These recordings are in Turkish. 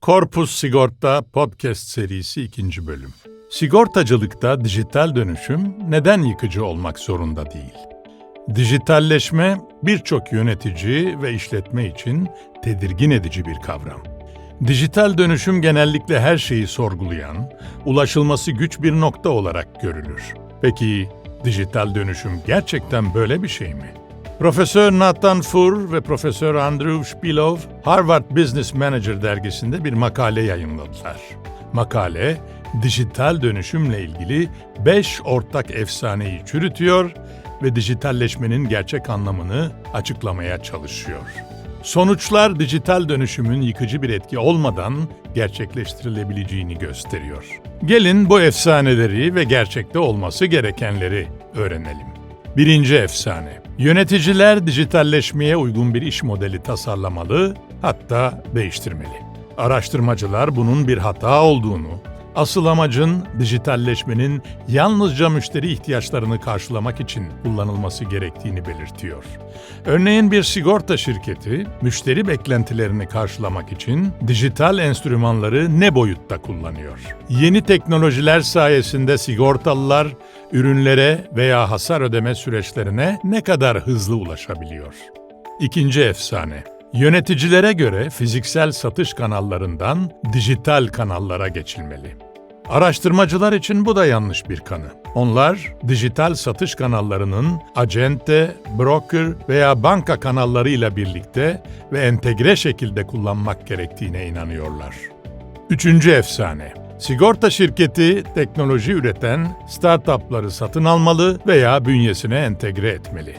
Korpus Sigorta Podcast serisi ikinci bölüm. Sigortacılıkta dijital dönüşüm neden yıkıcı olmak zorunda değil? Dijitalleşme birçok yönetici ve işletme için tedirgin edici bir kavram. Dijital dönüşüm genellikle her şeyi sorgulayan, ulaşılması güç bir nokta olarak görülür. Peki dijital dönüşüm gerçekten böyle bir şey mi? Profesör Nathan Fur ve Profesör Andrew Spilov, Harvard Business Manager dergisinde bir makale yayınladılar. Makale, dijital dönüşümle ilgili 5 ortak efsaneyi çürütüyor ve dijitalleşmenin gerçek anlamını açıklamaya çalışıyor. Sonuçlar dijital dönüşümün yıkıcı bir etki olmadan gerçekleştirilebileceğini gösteriyor. Gelin bu efsaneleri ve gerçekte olması gerekenleri öğrenelim. Birinci efsane. Yöneticiler dijitalleşmeye uygun bir iş modeli tasarlamalı, hatta değiştirmeli. Araştırmacılar bunun bir hata olduğunu, asıl amacın dijitalleşmenin yalnızca müşteri ihtiyaçlarını karşılamak için kullanılması gerektiğini belirtiyor. Örneğin bir sigorta şirketi müşteri beklentilerini karşılamak için dijital enstrümanları ne boyutta kullanıyor? Yeni teknolojiler sayesinde sigortalılar ürünlere veya hasar ödeme süreçlerine ne kadar hızlı ulaşabiliyor? İkinci efsane. Yöneticilere göre fiziksel satış kanallarından dijital kanallara geçilmeli. Araştırmacılar için bu da yanlış bir kanı. Onlar dijital satış kanallarının acente, broker veya banka kanallarıyla birlikte ve entegre şekilde kullanmak gerektiğine inanıyorlar. Üçüncü efsane. Sigorta şirketi teknoloji üreten startupları satın almalı veya bünyesine entegre etmeli.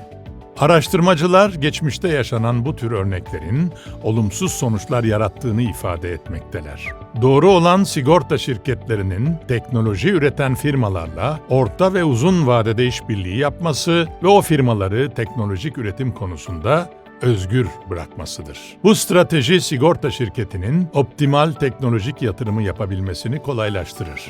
Araştırmacılar geçmişte yaşanan bu tür örneklerin olumsuz sonuçlar yarattığını ifade etmekteler. Doğru olan sigorta şirketlerinin teknoloji üreten firmalarla orta ve uzun vadede işbirliği yapması ve o firmaları teknolojik üretim konusunda özgür bırakmasıdır. Bu strateji sigorta şirketinin optimal teknolojik yatırımı yapabilmesini kolaylaştırır.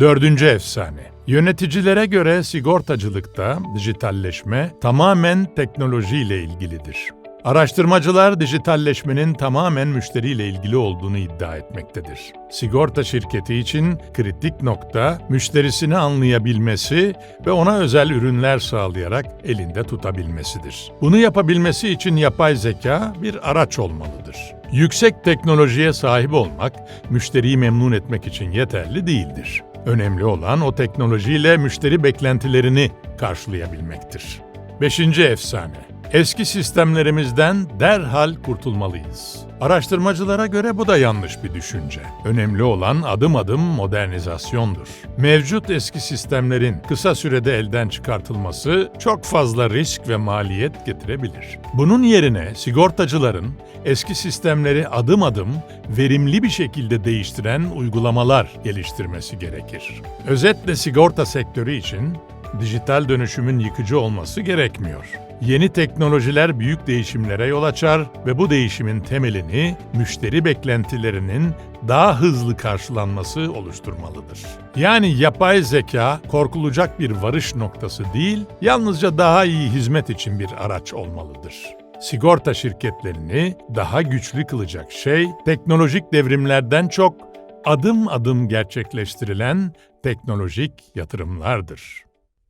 Dördüncü efsane. Yöneticilere göre sigortacılıkta dijitalleşme tamamen teknolojiyle ilgilidir. Araştırmacılar dijitalleşmenin tamamen müşteriyle ilgili olduğunu iddia etmektedir. Sigorta şirketi için kritik nokta müşterisini anlayabilmesi ve ona özel ürünler sağlayarak elinde tutabilmesidir. Bunu yapabilmesi için yapay zeka bir araç olmalıdır. Yüksek teknolojiye sahip olmak müşteriyi memnun etmek için yeterli değildir. Önemli olan o teknolojiyle müşteri beklentilerini karşılayabilmektir. Beşinci efsane. Eski sistemlerimizden derhal kurtulmalıyız. Araştırmacılara göre bu da yanlış bir düşünce. Önemli olan adım adım modernizasyondur. Mevcut eski sistemlerin kısa sürede elden çıkartılması çok fazla risk ve maliyet getirebilir. Bunun yerine sigortacıların eski sistemleri adım adım verimli bir şekilde değiştiren uygulamalar geliştirmesi gerekir. Özetle sigorta sektörü için dijital dönüşümün yıkıcı olması gerekmiyor. Yeni teknolojiler büyük değişimlere yol açar ve bu değişimin temelini müşteri beklentilerinin daha hızlı karşılanması oluşturmalıdır. Yani yapay zeka korkulacak bir varış noktası değil, yalnızca daha iyi hizmet için bir araç olmalıdır. Sigorta şirketlerini daha güçlü kılacak şey teknolojik devrimlerden çok adım adım gerçekleştirilen teknolojik yatırımlardır.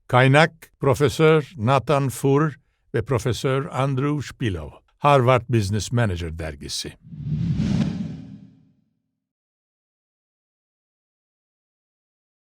Kaynak Profesör Nathan Fur ve Profesör Andrew Spilov, Harvard Business Manager dergisi.